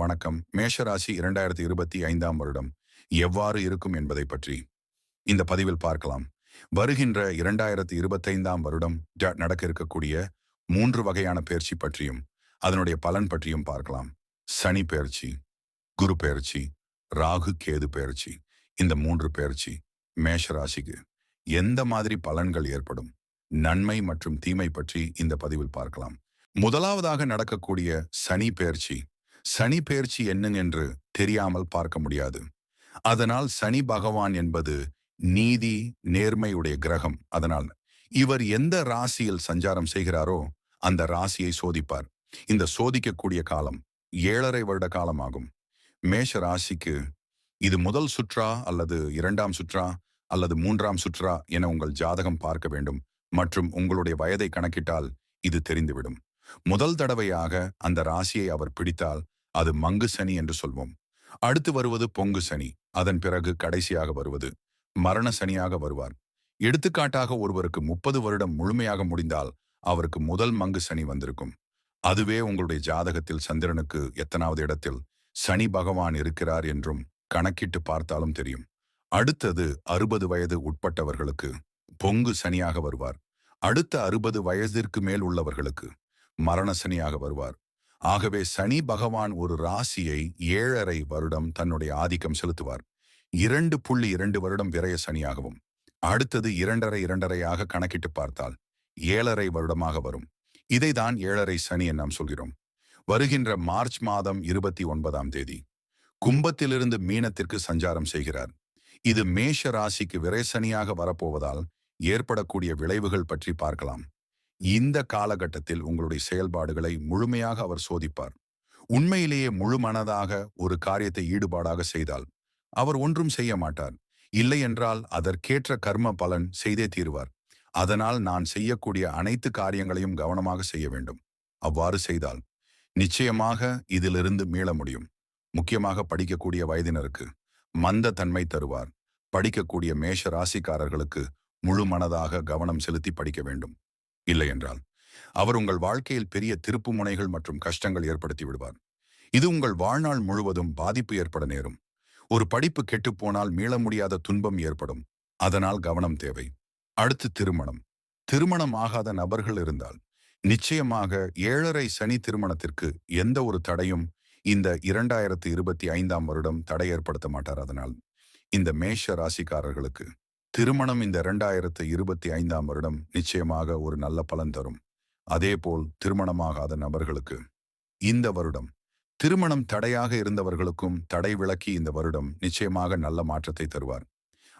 வணக்கம். மேஷராசி இரண்டாயிரத்தி இருபத்தி ஐந்தாம் வருடம். எவ்வாறு இருக்கும் என்பதை பற்றி இந்த பதிவில் பார்க்கலாம். வருகின்ற இரண்டாயிரத்தி இருபத்தைந்தாம் வருடம் நடக்க இருக்கக்கூடிய மூன்று வகையான பயிற்சி பற்றியும் அதனுடைய பலன் பற்றியும் பார்க்கலாம். சனி பயிற்சி குரு பயிற்சி ராகு கேது பயிற்சி. இந்த மூன்று பயிற்சி மேஷராசிக்கு எந்த மாதிரி பலன்கள் ஏற்படும்? நன்மை மற்றும் தீமை பற்றி இந்த பதிவில் பார்க்கலாம். முதலாவதாக நடக்கக்கூடிய சனி பயிற்சி சனி பெயர்ச்சி என்னங்க என்று தெரியாமல் பார்க்க முடியாது. அதனால் சனி பகவான் என்பது நீதி நேர்மையுடைய கிரகம். அதனால் இவர் எந்த ராசியில் சஞ்சாரம் செய்கிறாரோ அந்த ராசியை சோதிப்பார். இந்த சோதிக்கக்கூடிய காலம் ஏழரை வருட காலமாகும். மேஷ ராசிக்கு இது முதல் சுற்றா அல்லது இரண்டாம் சுற்றா அல்லது மூன்றாம் சுற்றா என உங்கள் ஜாதகம் பார்க்க வேண்டும். மற்றும் உங்களுடைய வயதை கணக்கிட்டால் இது தெரிந்துவிடும். முதல் தடவையாக அந்த ராசியை அவர் பிடித்தால் அது மங்கு சனி என்று சொல்வோம். அடுத்து வருவது பொங்கு சனி. அதன் பிறகு கடைசியாக வருவது மரண சனியாக வருவார். எடுத்துக்காட்டாக ஒருவருக்கு முப்பது வருடம் முழுமையாக முடிந்தால் அவருக்கு முதல் மங்கு சனி வந்திருக்கும். அதுவே உங்களுடைய ஜாதகத்தில் சந்திரனுக்கு எத்தனாவது இடத்தில் சனி பகவான் இருக்கிறார் என்றும் கணக்கிட்டு பார்த்தாலும் தெரியும். அடுத்தது அறுபது வயது உட்பட்டவர்களுக்கு பொங்கு சனியாக வருவார். அடுத்த அறுபது வயதிற்கு மேல் உள்ளவர்களுக்கு மரண சனியாக வருவார். ஆகவே சனி பகவான் ஒரு ராசியை ஏழரை வருடம் தன்னுடைய ஆதிக்கம் செலுத்துவார். இரண்டு புள்ளி இரண்டு வருடம் விரைய சனியாகவும் அடுத்தது இரண்டரை இரண்டரையாக கணக்கிட்டு பார்த்தால் ஏழரை வருடமாக வரும். இதைதான் ஏழரை சனி என் நாம் சொல்கிறோம். வருகின்ற மார்ச் மாதம் இருபத்தி ஒன்பதாம் தேதி கும்பத்திலிருந்து மீனத்திற்கு சஞ்சாரம் செய்கிறார். இது மேஷ ராசிக்கு விரைசனியாக வரப்போவதால் ஏற்படக்கூடிய விளைவுகள் பற்றி பார்க்கலாம். இந்த காலகட்டத்தில் உங்களுடைய செயல்பாடுகளை முழுமையாக அவர் சோதிப்பார். உண்மையிலேயே முழு மனதாக ஒரு காரியத்தை ஈடுபாடாக செய்தால் அவர் ஒன்றும் செய்ய மாட்டார். இல்லை என்றால் அதற்கேற்ற கர்ம பலன் செய்தே தீருவார். அதனால் நான் செய்யக்கூடிய அனைத்து காரியங்களையும் கவனமாக செய்ய வேண்டும். அவ்வாறு செய்தால் நிச்சயமாக இதிலிருந்து மீள முடியும். முக்கியமாக படிக்கக்கூடிய வயதினருக்கு மந்த தன்மை தருவார். படிக்கக்கூடிய மேஷ ராசிக்காரர்களுக்கு முழு மனதாக கவனம் செலுத்தி படிக்க வேண்டும். இல்லை என்றால் அவர் உங்கள் வாழ்க்கையில் பெரிய திருப்பு முனைகள் மற்றும் கஷ்டங்கள் ஏற்படுத்தி விடுவார். இது உங்கள் வாழ்நாள் முழுவதும் பாதிப்பு ஏற்பட நேரும். ஒரு படிப்பு கெட்டுப்போனால் மீள முடியாத துன்பம் ஏற்படும். அதனால் கவனம் தேவை. அடுத்து திருமணம். திருமணம் ஆகாத நபர்கள் இருந்தால் நிச்சயமாக ஏழரை சனி திருமணத்திற்கு எந்த ஒரு தடையும் இந்த இரண்டாயிரத்து இருபத்தி ஐந்தாம் வருடம் தடை ஏற்படுத்த மாட்டார். அதனால் இந்த மேஷ ராசிக்காரர்களுக்கு திருமணம் இந்த இரண்டாயிரத்து இருபத்தி ஐந்தாம் வருடம் நிச்சயமாக ஒரு நல்ல பலன் தரும். அதேபோல் திருமணமாகாத நபர்களுக்கு இந்த வருடம் திருமணம் தடையாக இருந்தவர்களுக்கும் தடை விலக்கி இந்த வருடம் நிச்சயமாக நல்ல மாற்றத்தை தருவார்.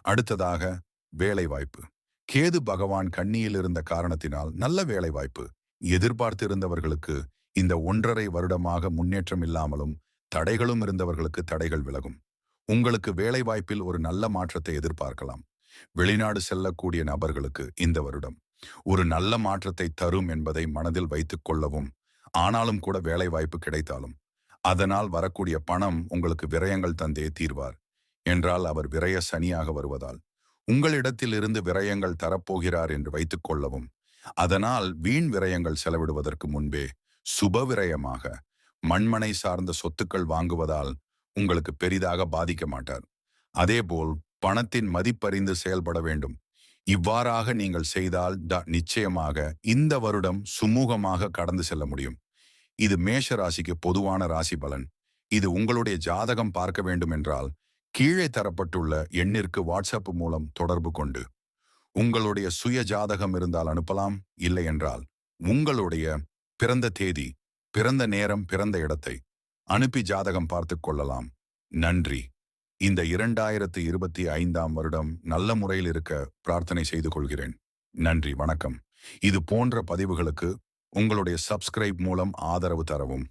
அடுத்ததாக வேலைவாய்ப்பு. கேது பகவான் கண்ணியில் இருந்த காரணத்தினால் நல்ல வேலைவாய்ப்பு. எதிர்பார்த்திருந்தவர்களுக்கு இந்த ஒன்றரை வருடமாக முன்னேற்றம் இல்லாமலும் தடைகளும் இருந்தவர்களுக்கு தடைகள் விலகும். உங்களுக்கு வேலைவாய்ப்பில் ஒரு நல்ல மாற்றத்தை எதிர்பார்க்கலாம். வெளிநாடு செல்லக்கூடிய நபர்களுக்கு இந்த வருடம். ஒரு நல்ல மாற்றத்தை தரும் என்பதை மனதில் வைத்துக் கொள்ளவும் ஆனாலும் கூட வேலை வாய்ப்பு கிடைத்தாலும். அதனால் வரக்கூடிய பணம் உங்களுக்கு விரயங்கள் தந்தே தீர்வார். என்றால் அவர் விரய சனியாக வருவதால். உங்களிடத்திலிருந்து விரயங்கள் தரப்போகிறார் என்று வைத்துக் கொள்ளவும். அதனால் வீண் விரயங்கள் செலவிடுவதற்கு முன்பே சுப விரயமாக மண்மனை சார்ந்த சொத்துக்கள் வாங்குவதால் உங்களுக்கு பெரிதாக பாதிக்க மாட்டார். அதேபோல் பணத்தின் மதிப்பறிந்து செயல்பட வேண்டும். இவ்வாறாக நீங்கள் செய்தால் நிச்சயமாக இந்த வருடம் சுமூகமாக கடந்து செல்ல முடியும். இது மேஷ ராசிக்கு பொதுவான ராசி பலன். இது உங்களுடைய ஜாதகம் பார்க்க வேண்டும் என்றால் கீழே தரப்பட்டுள்ள எண்ணிற்கு வாட்ஸ்அப் மூலம் தொடர்பு கொண்டு உங்களுடைய சுய ஜாதகம் இருந்தால் அனுப்பலாம். இல்லை என்றால் உங்களுடைய பிறந்த தேதி பிறந்த நேரம் பிறந்த இடத்தை அனுப்பி ஜாதகம் பார்த்து கொள்ளலாம். நன்றி. இந்த இரண்டாயிரத்து இருபத்தி ஐந்தாம் வருடம் நல்ல முறையில் இருக்க பிரார்த்தனை செய்து கொள்கிறேன். நன்றி வணக்கம். இது போன்ற பதிவுகளுக்கு உங்களுடைய சப்ஸ்கிரைப் மூலம் ஆதரவு தரவும்.